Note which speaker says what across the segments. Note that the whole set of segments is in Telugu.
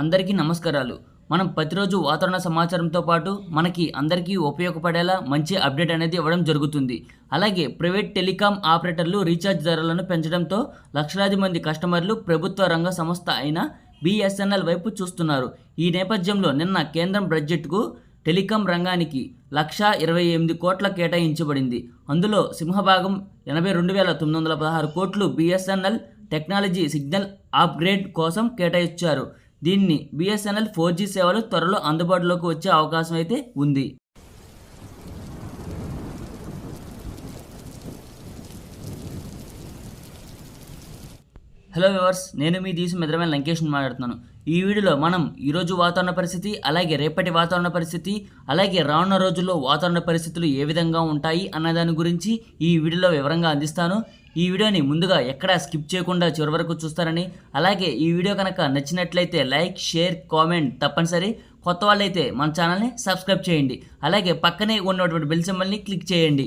Speaker 1: అందరికీ నమస్కారాలు. మనం ప్రతిరోజు వాతావరణ సమాచారంతో పాటు మనకి అందరికీ ఉపయోగపడేలా మంచి అప్డేట్ అనేది ఇవ్వడం జరుగుతుంది. అలాగే ప్రైవేట్ టెలికాం ఆపరేటర్లు రీఛార్జ్ ధరలను పెంచడంతో లక్షలాది మంది కస్టమర్లు ప్రభుత్వ రంగ సంస్థ అయిన బిఎస్ఎన్ఎల్ వైపు చూస్తున్నారు. ఈ నేపథ్యంలో నిన్న కేంద్రం బడ్జెట్కు టెలికాం రంగానికి లక్ష ఇరవై ఎనిమిది కోట్ల కేటాయించబడింది. అందులో సింహభాగం ఎనభై రెండు వేల తొమ్మిది వందల పదహారు కోట్లు బిఎస్ఎన్ఎల్ టెక్నాలజీ సిగ్నల్ అప్గ్రేడ్ కోసం కేటాయించారు. దీన్ని బిఎస్ఎన్ఎల్ ఫోర్ జీ సేవలు త్వరలో అందుబాటులోకి వచ్చే అవకాశం అయితే ఉంది. హలో వివర్స్ నేను మీ దీసు మిత్రమైన లంకేష్ మాట్లాడుతున్నాను. ఈ వీడియోలో మనం ఈరోజు వాతావరణ పరిస్థితి అలాగే రేపటి వాతావరణ పరిస్థితి అలాగే రానున్న రోజుల్లో వాతావరణ పరిస్థితులు ఏ విధంగా ఉంటాయి అన్న దాని గురించి ఈ వీడియోలో వివరంగా అందిస్తాను. ఈ వీడియోని ముందుగా ఎక్కడా స్కిప్ చేయకుండా చివరి వరకు చూస్తారని అలాగే ఈ వీడియో కనుక నచ్చినట్లయితే లైక్ షేర్ కామెంట్ తప్పనిసరి. కొత్త వాళ్ళైతే మన ఛానల్ని సబ్స్క్రైబ్ చేయండి. అలాగే పక్కనే ఉన్నటువంటి బెల్ సింబల్ని క్లిక్ చేయండి.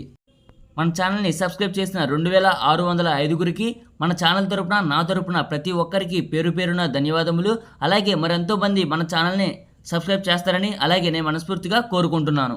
Speaker 1: మన ఛానల్ని సబ్స్క్రైబ్ చేసిన రెండు వేల ఆరు వందల ఐదుగురికి మన ఛానల్ తరపున నా తరపున ప్రతి ఒక్కరికి పేరు పేరున ధన్యవాదములు. అలాగే మరెంతో మంది మన ఛానల్ని సబ్స్క్రైబ్ చేస్తారని అలాగే నేను మనస్ఫూర్తిగా కోరుకుంటున్నాను.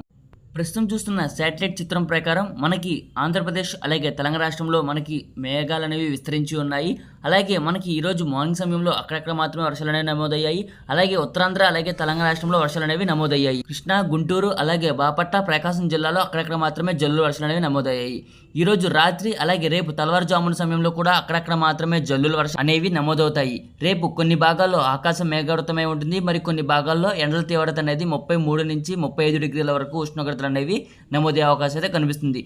Speaker 1: ప్రస్తుతం చూస్తున్న శాటిలైట్ చిత్రం ప్రకారం మనకి ఆంధ్రప్రదేశ్ అలాగే తెలంగాణ రాష్ట్రంలో మనకి మేఘాలు అనేవి విస్తరించి ఉన్నాయి. అలాగే మనకి ఈరోజు మార్నింగ్ సమయంలో అక్కడక్కడ మాత్రమే వర్షాలు అనేవి నమోదయ్యాయి. అలాగే ఉత్తరాంధ్ర అలాగే తెలంగాణ రాష్ట్రంలో వర్షాలు అనేవి నమోదయ్యాయి. కృష్ణా గుంటూరు అలాగే బాపట్ల ప్రకాశం జిల్లాలో అక్కడక్కడ మాత్రమే జల్లు వర్షాలు అనేవి నమోదయ్యాయి. ఈరోజు రాత్రి అలాగే రేపు తెల్లవారుజామున సమయంలో కూడా అక్కడక్కడ మాత్రమే జల్లుల వర్షం అనేవి నమోదవుతాయి. రేపు కొన్ని భాగాల్లో ఆకాశం మేఘావృతమై ఉంటుంది. మరి కొన్ని భాగాల్లో ఎండల తీవ్రత అనేది ముప్పై మూడు నుంచి ముప్పై ఐదు డిగ్రీల వరకు ఉష్ణోగ్రతలు అనేవి నమోదయ్యే అవకాశం అయితే కనిపిస్తుంది.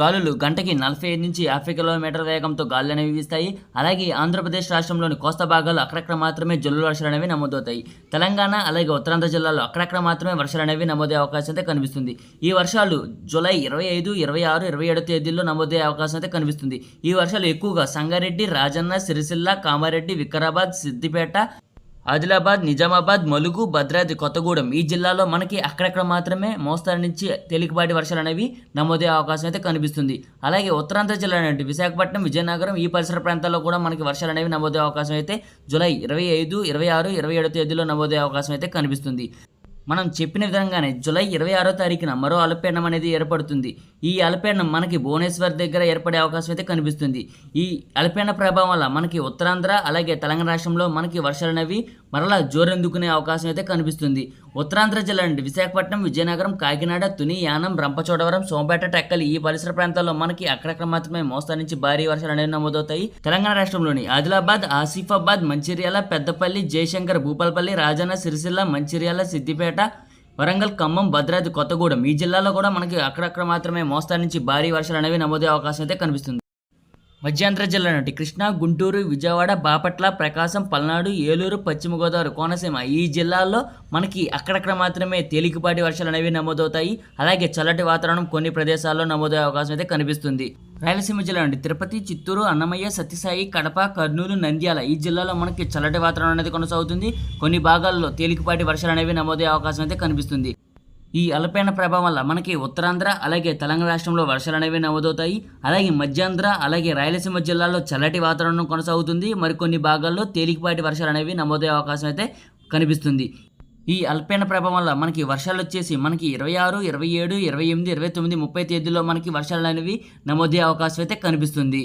Speaker 1: గాలులు గంటకి నలభై ఐదు నుంచి యాభై కిలోమీటర్ల వేగంతో గాలులు అనేవి వీస్తాయి. అలాగే ఆంధ్రప్రదేశ్ రాష్ట్రంలోని కోస్తా భాగాలు అక్కడక్కడ మాత్రమే జల్లు వర్షాలు అనేవి నమోదవుతాయి. తెలంగాణ అలాగే ఉత్తరాంధ్ర జిల్లాలో అక్కడక్కడ మాత్రమే వర్షాలు అనేవి నమోదయ్యే అవకాశం అయితే కనిపిస్తుంది. ఈ వర్షాలు జూలై ఇరవై ఐదు ఇరవై ఆరు ఇరవై ఏడు తేదీల్లో నమోదయ్యే అవకాశం అయితే కనిపిస్తుంది. ఈ వర్షాలు ఎక్కువగా సంగారెడ్డి రాజన్న సిరిసిల్ల కామారెడ్డి వికారాబాద్ సిద్దిపేట ఆదిలాబాద్ నిజామాబాద్ మలుగు భద్రాద్రి కొత్తగూడెం ఈ జిల్లాలో మనకి అక్కడక్కడ మాత్రమే మోస్తారు నుంచి తేలికపాటి వర్షాలు అనేవి నమోదే అవకాశం అయితే కనిపిస్తుంది. అలాగే ఉత్తరాంధ్ర జిల్లా విశాఖపట్నం విజయనగరం ఈ పరిసర ప్రాంతాల్లో కూడా మనకి వర్షాలు అనేవి నమోదే అవకాశం అయితే జూలై ఇరవై ఐదు ఇరవై ఆరు ఇరవై ఏడు తేదీలో నమోదే అవకాశం అయితే కనిపిస్తుంది. మనం చెప్పిన విధంగానే జూలై ఇరవై ఆరో తారీఖున మరో అల్పపీడనం అనేది ఏర్పడుతుంది. ఈ అల్పపీడనం మనకి భువనేశ్వర్ దగ్గర ఏర్పడే అవకాశం అయితే కనిపిస్తుంది. ఈ అల్పపీడన ప్రభావం వల్ల మనకి ఉత్తరాంధ్ర అలాగే తెలంగాణ రాష్ట్రంలో మనకి వర్షాలు అనేవి మరలా జోరెందుకునే అవకాశం అయితే కనిపిస్తుంది. ఉత్తరాంధ్ర జిల్లా నుండి విశాఖపట్నం విజయనగరం కాకినాడ తుని యానం రంపచోడవరం సోంపేట టెక్కలి ఈ పరిసర ప్రాంతాల్లో మనకి అక్కడక్కడ మాత్రమే మోస్తా నుంచి భారీ వర్షాలు అనేవి నమోదవుతాయి. తెలంగాణ రాష్ట్రంలోని ఆదిలాబాద్ ఆసిఫాబాద్ మంచిర్యాల పెద్దపల్లి జయశంకర్ భూపాలపల్లి రాజన్న సిరిసిల్ల మంచిర్యాల సిద్దిపేట వరంగల్ ఖమ్మం భద్రాద్రి కొత్తగూడెం ఈ జిల్లాలో కూడా మనకి అక్కడక్కడ మాత్రమే మోస్తా నుంచి భారీ వర్షాలు అనేవి నమోదే అవకాశం అయితే కనిపిస్తుంది. మధ్యాంధ్ర జిల్లా నుండి కృష్ణా గుంటూరు విజయవాడ బాపట్ల ప్రకాశం పల్నాడు ఏలూరు పశ్చిమ గోదావరి కోనసీమ ఈ జిల్లాల్లో మనకి అక్కడక్కడ మాత్రమే తేలికపాటి వర్షాలు అనేవి నమోదవుతాయి. అలాగే చల్లటి వాతావరణం కొన్ని ప్రదేశాల్లో నమోదయ్యే అవకాశం అయితే కనిపిస్తుంది. రాయలసీమ జిల్లా నుండి తిరుపతి చిత్తూరు అన్నమయ్య సత్యసాయి కడప కర్నూలు నంద్యాల ఈ జిల్లాలో మనకి చల్లటి వాతావరణం అనేది కొనసాగుతుంది. కొన్ని భాగాల్లో తేలికపాటి వర్షాలు అనేవి నమోదయ్యే అవకాశం అయితే కనిపిస్తుంది. ఈ అల్పైన ప్రభావం వల్ల మనకి ఉత్తరాంధ్ర అలాగే తెలంగాణ రాష్ట్రంలో వర్షాలు అనేవి నమోదవుతాయి. అలాగే మధ్యాంధ్ర అలాగే రాయలసీమ జిల్లాలో చల్లటి వాతావరణం కొనసాగుతుంది. మరికొన్ని భాగాల్లో తేలికపాటి వర్షాలు అనేవి నమోదయ్యే అవకాశం అయితే కనిపిస్తుంది. ఈ అల్పైన ప్రభావం వల్ల మనకి వర్షాలు వచ్చేసి మనకి ఇరవై ఆరు ఇరవై ఏడు ఇరవై ఎనిమిది ఇరవై తొమ్మిది ముప్పై తేదీలో మనకి వర్షాలు అనేవి నమోదయ్యే అవకాశం అయితే కనిపిస్తుంది.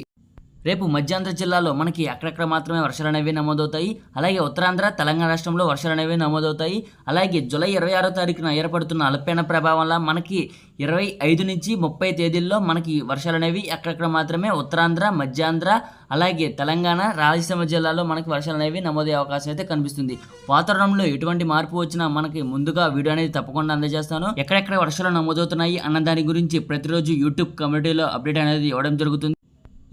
Speaker 1: రేపు మధ్యాంధ్ర జిల్లాలో మనకి అక్కడక్కడ మాత్రమే వర్షాలు అనేవి నమోదవుతాయి. అలాగే ఉత్తరాంధ్ర తెలంగాణ రాష్ట్రంలో వర్షాలు అనేవి నమోదవుతాయి. అలాగే జూలై ఇరవై ఆరో తారీఖున ఏర్పడుతున్న అల్పీడన ప్రభావం వల్ల మనకి ఇరవై ఐదు నుంచి ముప్పై తేదీల్లో మనకి వర్షాలు అనేవి అక్కడక్కడ మాత్రమే ఉత్తరాంధ్ర మధ్యాంధ్ర అలాగే తెలంగాణ రాయలసీమ జిల్లాలో మనకి వర్షాలు అనేవి నమోదయ్యే అవకాశం అయితే కనిపిస్తుంది. వాతావరణంలో ఎటువంటి మార్పు వచ్చినా మనకి ముందుగా వీడియో అనేది తప్పకుండా అందజేస్తాను. ఎక్కడెక్కడ వర్షాలు నమోదవుతున్నాయి అన్న దాని గురించి ప్రతిరోజు యూట్యూబ్ కమ్యూనిటీలో అప్డేట్ అనేది ఇవ్వడం జరుగుతుంది.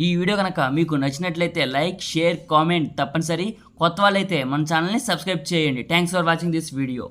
Speaker 1: ఈ వీడియో కనుక మీకు నచ్చినట్లయితే లైక్ షేర్ కామెంట్ తప్పనిసరి. కొత్త వాళ్ళైతే మన ఛానల్ని సబ్స్క్రైబ్ చేయండి. Thanks for watching this video